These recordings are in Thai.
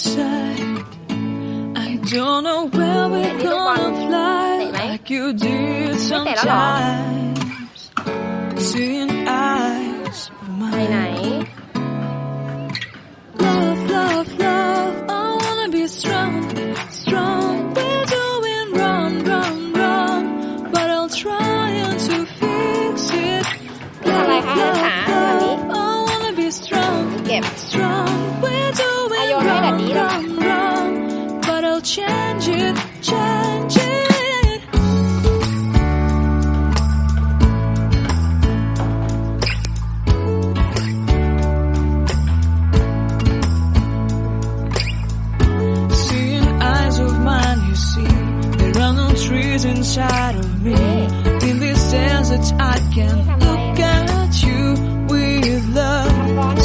outside. I don't know where we're gonna fly like you did sometimes. Seeing eyes of mine. Love, love, love. I wanna be strong, strong. We're doing wrong, wrong, wrong. But I'll try to fix it. Love, love, love. I wanna be strong, strong.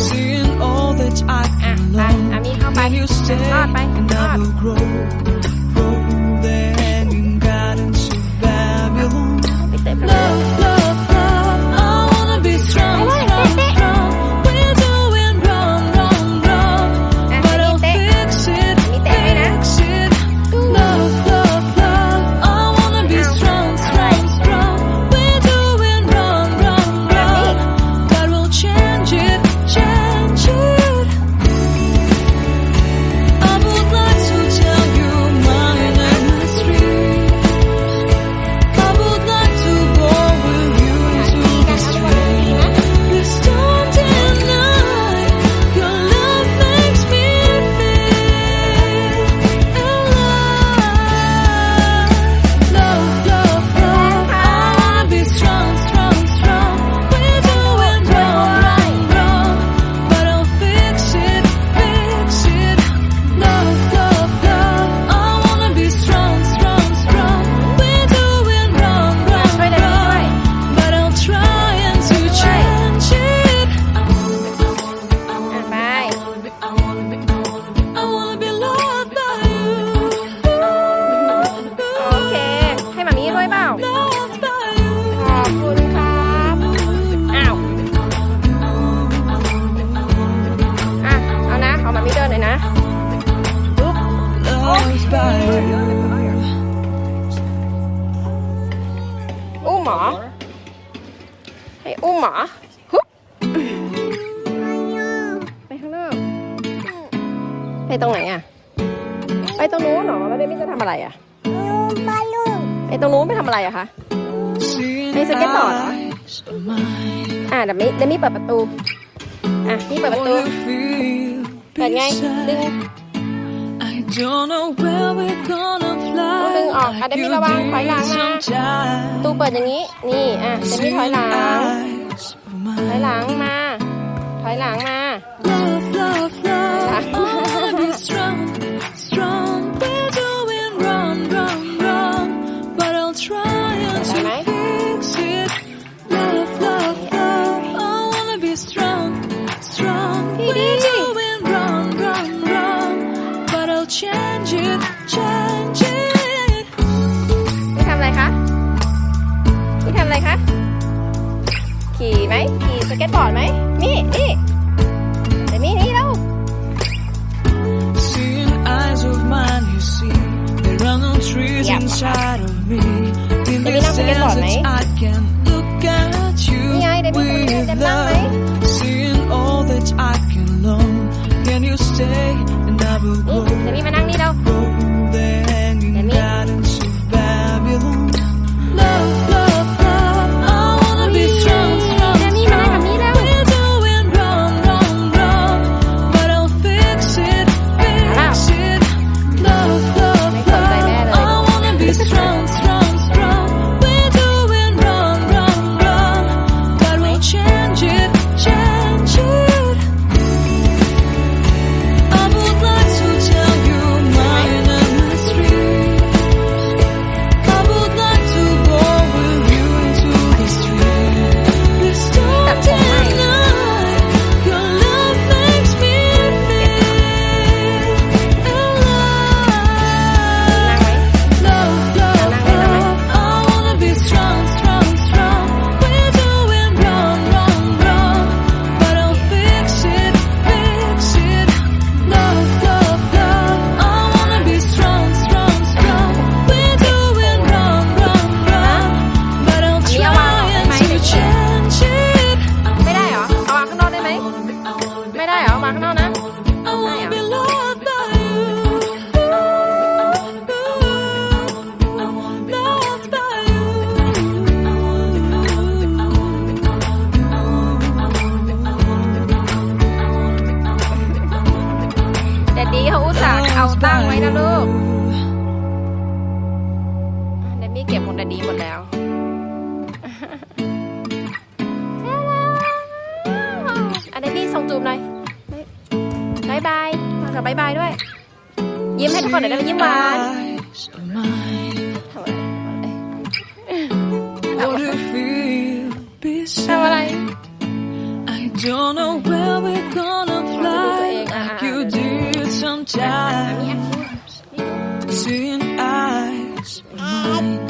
seeing all that I can ah, ah, ah, learn. ไปอันนี้เข้าไป you still ทอดไป and ทอ grow อุ้มหมอใหอุมหไปข้างนอกไปตรงไหนอ่ะไปตรงนู้นหรอแล้วเดมี่จะทำอะไรอ่ะไปตรงนู้นไปทำอะไรอ่ะคะไปสเก็ตบอร์ดเหรออ่ะเดมี่เดมี่เปิดประตูอ่ะนี่เปิดประตูเปิดไงดึง Don't know where we're gonna fly ดึงออกอาเดมี่ระวังถอยหลังนะตัวเปิดอย่างนี้ นี่อ่ะเดมี่ถอยหลังถอยหลังมาถอยหลังมาถอยหลังมา will change it change it คุณทำอะไรคะคุณทำอะไรคะ ขี่ไหมขี่สเก็ตบอร์ดไหมนี่นี่เดี๋ยวนี่นี่แล้ว Seeing eyes of mine you see There are no trees Yep. inside of me In Maybe this not forget about me. I can look at you นี่ไงเดี๋ยวมีคนเดิน with เต็มบ้างไหม love Seeing all that I can learn Can you stay เดี๋ยวพี่มา่เก็บของดดีหมดแล้ว อันนี้ี่ส่งจูบหน่อยบายบายบบายบายด้วย ยิ้มให้ทุกคนหน่อยได้ไหมยิ้มหวาน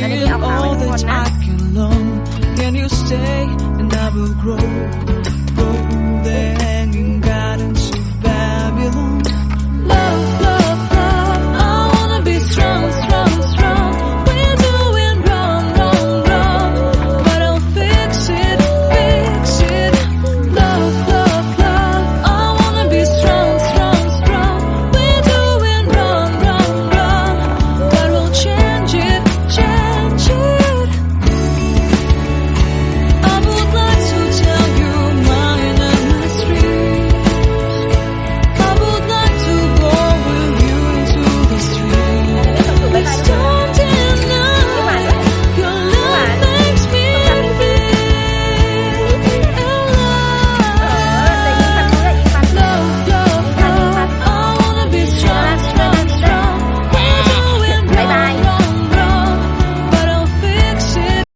all that I can และนี่เอาขาไว้ทุกคนนะ Can you stay and I will grow